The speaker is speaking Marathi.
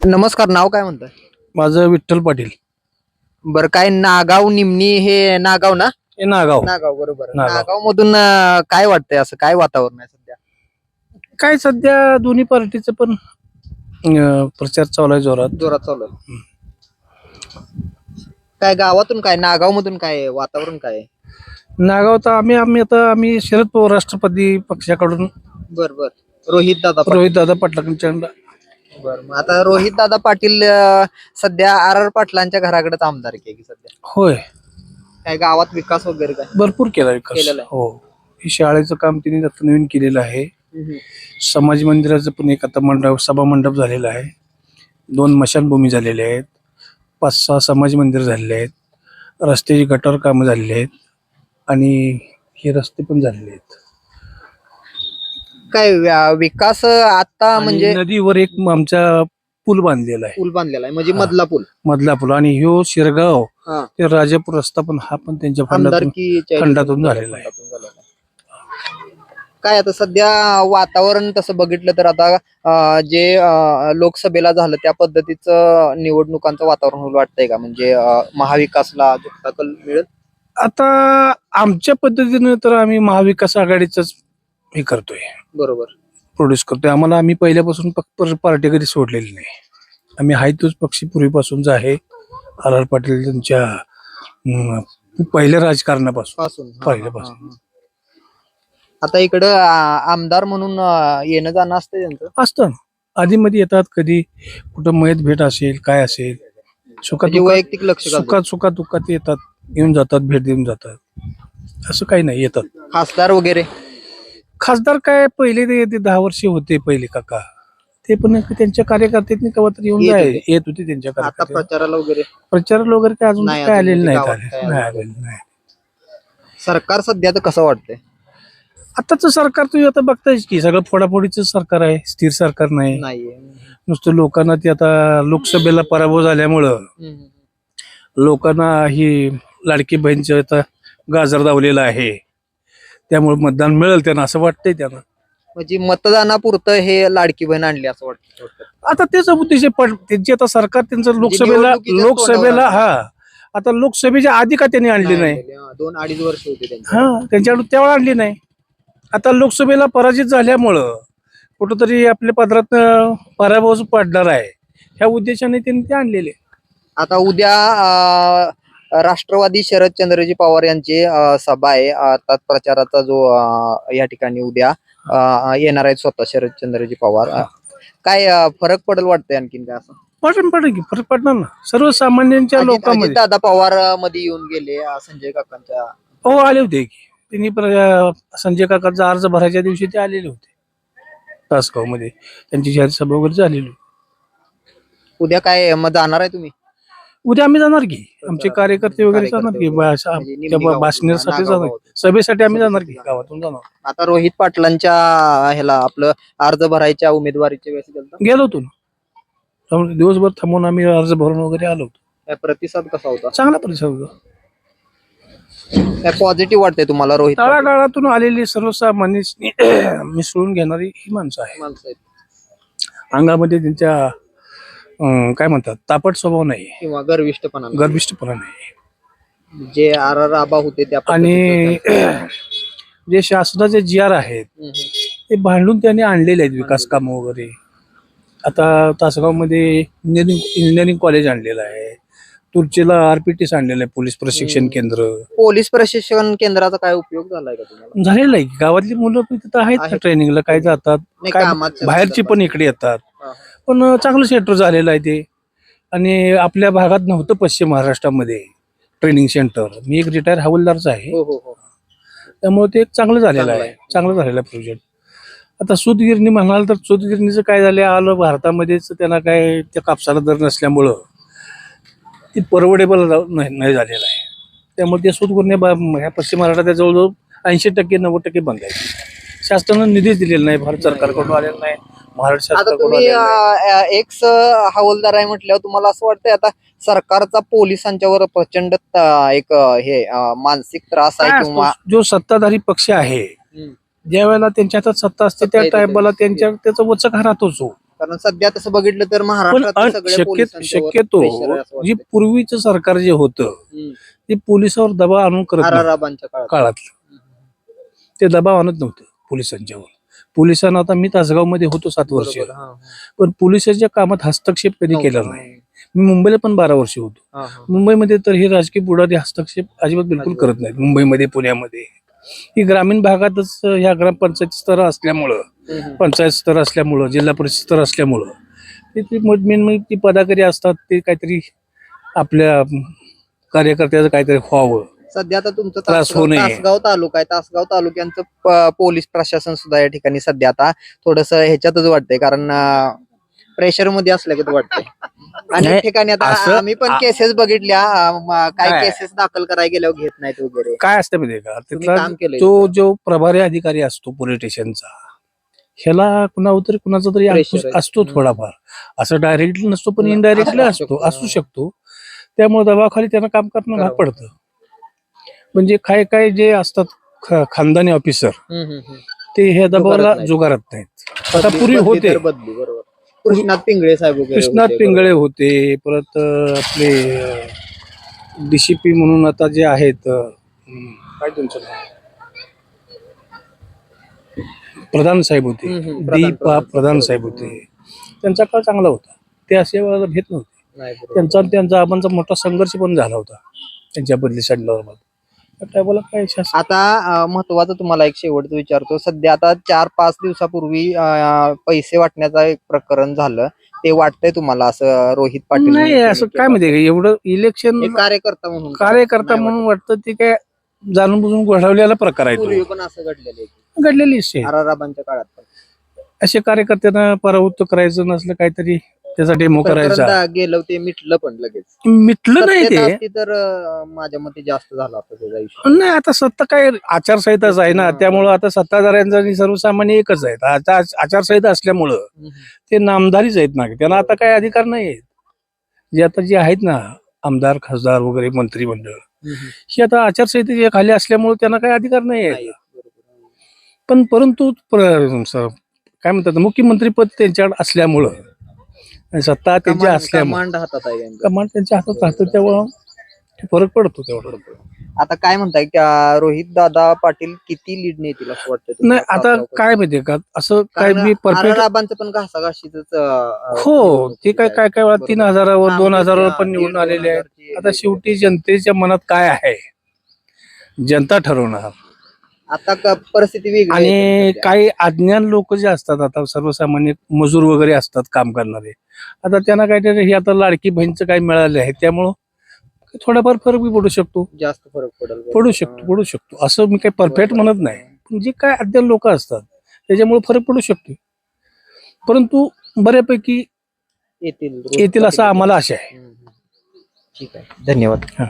नमस्कार नाव काय म्हणताय? माझं विठ्ठल पाटील. बरं काय नागाव निमणी हे नागाव ना? हे नागाव. नागाव बरोबर. नागाव. नागाव मधून काय वाटतंय असं? काय वातावरण आहे सध्या? काय सध्या दोन्ही पार्टीचं पण अं, प्रचार चालू आहे जोरात. जोरात चालू आहे. काय गावातून काय नागाव मधून काय आहे? वातावरण काय? आहे? नागाव तर आम्ही आम्ही आता आम्ही शरद पवार राष्ट्रपती पक्षाकडून बर बर. रोहित दादा रोहित दादा पाटलांच्या बर मग आता रोहित दादा पाटील अं, सध्या आर आर पाटलांच्या घराकडेच आमदार की सध्या? होय. काय गावात विकास वगैरे काय? भरपूर केला विकास. केलेला आहे. हो. हे शाळेचं काम तिने आता नवीन केलेलं आहे. समाज मंदिराचं पण एक आता मंडप सभा मंडप झालेला आहे. दोन मशानभूमी झालेल्या आहेत. पाच सहा समाज मंदिर झालेले आहेत. रस्त्याची गटार कामं झालेली आहेत. आणि हे रस्ते पण झालेले आहेत. काय व्या- विकास आता आणि म्हणजे नदीवर एक आमचा पूल बांधलेला आहे पूल बांधलेला आहे म्हणजे हा. मधला पूल मधला पूल आणि ह्यो शिरगाव हा. ते राजापूर रस्ता पण हा पण त्यांच्या फंडातून आमदारकीच्या खंडातून झालेला आहे. खंडातून झालेला आहे. काय आता सध्या वातावरण तसं बघितलं तर आता अं, जे अं, लोकसभेला झालं त्या पद्धतीचं निवडणुकांचं वातावरण होईल वाटतंय का म्हणजे अं, महाविकासला झुकता कल मिळेल आता आमच्या पद्धतीनं तर आम्ही महाविकास आघाडीच हे करतोय. बरोबर. प्रोड्यूस करतोय. आम्हाला आम्ही पहिल्यापासून पार्टी कधी सोडलेली नाही. आम्ही हाय तोच पक्षी पूर्वीपासूनच आहे. आर आर पाटील यांच्या अं, पहिल्या राजकारणापासून. पासून. पहिल्यापासून. आता इकडं आ- आमदार म्हणून अं, येणं जाणं असतं त्यांचं? असतं आधी मध्ये येतात कधी कुठं मयत भेट असेल काय असेल. सुखात म्हणजे वैयक्तिक लक्ष. सुखात सुखात दुःखात येतात. येऊन जातात भेट देऊन जातात. असं काही नाही येतात. खासदार वगैरे? खासदार काय पहिले ते ते दहा वर्षे होते पहिले काका. ते पण त्यांच्या कार्यकर्त्यांनी केव्हा तरी येऊन येत जाय होते. येत होते त्यांच्या आता कार्यकर्ते. प्रचाराला वगैरे प्रचार वगैरे काय अजून नाही, काय अजून आलेले ते नाहीत गावात आले. काय नाही आलेलं आलेले नाही. सरकार सध्या तर कसं वाटतंय? आताच सरकार तुम्ही आता बघतायच की सगळं फोडाफोडीच सरकार आहे स्थिर सरकार नाही. नाहीये. नुसतं लोकांना ते आता लोकसभेला पराभव झाल्यामुळं. लोकांना ही लाडकी बहीणचं आता गाजर दावलेलं आहे. त्यामुळे मतदान मिळेल त्यांना असं वाटतंय त्यांना. म्हणजे मतदानापुरतं हे लाडकी बहीण आणली असं वाटतं. आता तेच उद्देश आहे, पण त्यांची आता सरकार त्यांचं लोकसभेला निवडणुकीच्या लोकसभेला तोंडावर हा. आता लोकसभेच्या आधी का त्यांनी आणली नाही? हा, दोन अडीच वर्ष होते त्यांची. हा त्यांच्याकडून तेव्हा आणली नाही. आता लोकसभेला पराजित झाल्यामुळं कुठंतरी आपल्या पदरात पराभव पडणार आहे. ह्या उद्देशाने त्यांनी ते आणलेले. आता उद्या अं, राष्ट्रवादी शरदचंद्रजी पवार यांची सभा आहे. अर्थात प्रचाराचा जो या ठिकाणी उद्या येणार आहेत स्वतः शरदचंद्रजी पवार. अं, काय फरक पडेल वाटतंय आणखीन काय असं? पडेल पडेल की फरक पडणार ना. सर्वसामान्यांच्या लोकांमध्ये. दादा पवारमध्ये येऊन गेले अं, संजय काकांच्या. हो आले होते की. त्यांनी प्र- संजय काकाचा अर्ज भरायच्या दिवशी ते आलेले होते. तासगावमध्ये त्यांची जाहीर सभा वगैरे झालेली होती. उद्या काय मग जाणार आहे तुम्ही? उद्या आम्ही जाणार की? आमचे कार्यकर्ते वगैरे जाणार की. बा- म्हणजे भाषणासाठी नागाव जाणार. सभेसाठी आम्ही जाणार की? गावातून जाणार. आता रोहित पाटलांच्या ह्याला आपलं अर्ज भरायच्या उमेदवारीच्या वेळेस गेलता? गेलो होतो ना. त्यामुळे दिवसभर थांबून आम्ही अर्ज भरून वगैरे आलो होतो. काय प्रतिसाद कसा होता? चांगला परिसर होता. काय पॉझिटिव्ह वाटतंय तुम्हाला रोहित पाटील? तळागाळातून आलेली सर्वसामान्य मिसळून घेणारी ही माणसं आहे माणसं आहेत. अंगामध्ये त्यांच्या अं, काय म्हणतात तापट स्वभाव नाही किंवा गर्विष्ठपणा नाही. गर्भिष्ठपणा नाही जे आर आर आबा होते त्या आणि जे शासनाचे जी आर आहेत. ते भांडून त्यांनी आणलेले आहेत विकास कामं वगैरे आता तासगावमध्ये इंजिनिअरिंग इंजिनिअरिंग कॉलेज आणलेलं आहे तुर्चेला आरपीटीस आणलेलं आहे पोलीस प्रशिक्षण हम्म. केंद्र पोलीस प्रशिक्षण केंद्राचा काय उपयोग झालाय का तुम्हाला झालेलं आहे की गावातली मुलं पण तिथं आहेत. ट्रेनिंगला काय जातात नाही, काय कामाच्या बाहेरची पण इकडे येतात हा. पण चांगलं सेंटर झालेलं आहे ते. आणि आपल्या भागात नव्हतं पश्चिम महाराष्ट्रामध्ये ट्रेनिंग सेंटर. मी एक रिटायर हवालदारच आहे. हो हो हो. त्यामुळे ते एक चांगलं झालेलं आहे. चांगलं झालेलं आहे प्रोजेक्ट आता सूतगिरणी म्हणाल तर सूतगिरणीचं काय झालं आलं भारतामध्येच त्यांना काय त्या कापसाला दर नसल्यामुळं ती परवडेबल नाही झालेलं आहे. त्यामुळे ते सूतगिरणी बा- ह्या पश्चिम महाराष्ट्रात जवळजवळ ऐंशी टक्के नव्वद टक्के बंद आहे. शासनानं निधीच दिलेला नाही भारत सरकारकडून आलेला नाही. आता तुम्ही. एक्स हवालदार आहे म्हटल्यावर तुम्हाला असं वाटतंय आता सरकारचा पोलिसांच्यावर प्रचंड एक हे मानसिक त्रास आहे किंवा जो सत्ताधारी पक्ष आहे. ज्या वेळेला त्यांच्या हातात सत्ता असते त्या टायमाला त्यांची. त्यांच्या त्याचा वचक हा राहतोच हो कारण सध्या तसं बघितलं तर महाराष्ट्रात शक्यतो जी. पूर्वीचं सरकार जे होतं. ते पोलिसावर दबाव आणून करत काळात ते दबाव आणत नव्हतं पोलिसांच्यावर पोलिसांना आता मी तासगावमध्ये होतो सात वर्ष. पण पोलिसांच्या कामात हस्तक्षेप कधी केला नाही मी मुंबईला पण बारा वर्ष होतो. मुंबईमध्ये तर हे राजकीय पुढारी हस्तक्षेप अजिबात बिलकुल. करत नाहीत मुंबईमध्ये पुण्यामध्ये ही ग्रामीण भागातच ह्या ग्रामपंचायत स्तर असल्यामुळं. पंचायत स्तर असल्यामुळं जिल्हा परिषद स्तर असल्यामुळं ते मेन म्हणजे ती पदाधिकारी असतात ते काहीतरी आपल्या कार्यकर्त्याचं काहीतरी व्हावं सध्या आता तुमचं त्रास तासगाव होऊ नये. तासगाव तालुका आहे तासगाव तालुक्यांचं प- पोलीस प्रशासन सुद्धा या ठिकाणी सध्या आता थोडस ह्याच्यातच वाटतंय कारण प्रेशरमध्ये असल्यागत वाटतंय अनेक नाही, ठिकाणी आता असं- आम्ही पण आ- केसेस बघितल्या अं, म- काही काय? केसेस दाखल करायला गेल्यावर घेत नाहीत वगैरे काय असतं माहितीये का तुम्ही तिथला काम केलंय तो जो प्रभारी अधिकारी असतो पोलीस स्टेशनचा ह्याला कुणावर तरी कुणाचा तरी Pressure अंकुश आहे. असतो हम्म. थोडाफार असं डायरेक्टली नसतो पण असू इनडायरेक्टली असतो शकतो. असू शकतो त्यामुळे दबावाखाली त्यांना काम करणं भाग. पडतं म्हणजे काय काय जे असतात ख- खानदानी ऑफिसर. ते ह्या दबावाला नाहीत. जुगारत नाहीत आता पूर्वी होते बदली बरोबर कृष्णात पिंगळे साहेब वगैरे कृष्णात होते, पिंगळे होते परत अं, आपले डीसीपी म्हणून आता जे आहेत अं, काय त्यांचं नाव प्रधान साहेब होते हम्म, हम्म, प्रधान- दीपा प्रधान. प्रधान साहेब होते त्यांचा काळ चांगला होता ते असे वेळेला भेट नव्हते बरोबर. नाही, बरोबर. त्यांचा आणि त्यांचा आबांचा मोठा संघर्ष पण झाला होता त्यांच्या बदली संदर्भात काय शासन आता महत्वाचं तुम्हाला एक शेवटचं विचारतो. सध्या आता चार पाच दिवसापूर्वी अं, पैसे वाटण्याचं एक प्रकरण झालं. ते वाटतंय तुम्हाला असं रोहित पाटील नाही असं काय माहितीये का? एवढं इलेक्शन एक कार्यकर्ता म्हणून. कार्यकर्ता नाही म्हणून वाटतं. ते काय जाणून बुजून घडवलेला प्रकार आहे वाटत. पूर्वी तो पण असं घडलेलं आहे. घडलेली आराराबांच्या काळात पण. असे कार्यकर्त्यांना पराभूत करायचं नसलं काहीतरी त्याचा डेमो करायचा गेलं ते मिटलं पण लगेच. मिटलं नाही ते. असती तर अं, माझ्या मते जास्त झाला असता त्याचा विषय. नाही आता सत्ता काय आचारसंहिताच आहे ना. त्यामुळं आता सत्ताधाऱ्यांचा आणि सर्वसामान्य एकच आहेत. आता आचारसंहिता असल्यामुळं. ते नामधारीच आहेत ना. त्यांना आता काय अधिकार नाही आहेत. जे आता जे आहेत ना आमदार खासदार वगैरे मंत्रिमंडळ. ही आता आचारसंहितेच्या खाली असल्यामुळे त्यांना काही अधिकार नाही नाही, आहे. बरोबर. पण परंतु प्र- स- काय म्हणतात मुख्यमंत्रीपद त्यांच्याकडे असल्यामुळं आणि सत्ता त्यांची कमांड असल्यामुळे. कमांड हातात आहे त्यांच्या. कमांड त्यांच्या हातात राहतं त्यामुळं ते फरक पडतो तेवढा. आता काय म्हणताय त्या रोहित दादा पाटील किती लीड नेतील असं वाटतं तुम्हाला? नाही आता? काय माहितीये का असं काय कारण मी परफेक्ट आराराबांचं पण घासाघाशीच हो ते काय काय काय वेळा तीन हजारावर दोन हजारावर पण निवडून आलेले आहेत. आता शेवटी जनतेच्या मनात काय आहे? जनता ठरवणार. आता क- परिस्थिती वेगळी आहे आणि. काही अज्ञान लोक जे असतात आता सर्वसामान्य मजूर वगैरे असतात काम करणारे. आता त्यांना काहीतरी हे आता लाडकी बहीणचं काही मिळाले आहे त्यामुळं थोडाफार फरक बी पडू शकतो. जास्त फरक पडेल पडू शकतो पडू शकतो. असं मी काही परफेक्ट म्हणत नाही. पण जे काय अज्ञान लोक असतात त्याच्यामुळे फरक पडू शकतो परंतु बऱ्यापैकी येतील येतील असं आम्हाला आशा आहे. हम्म. ठीक आहे. धन्यवाद. हा.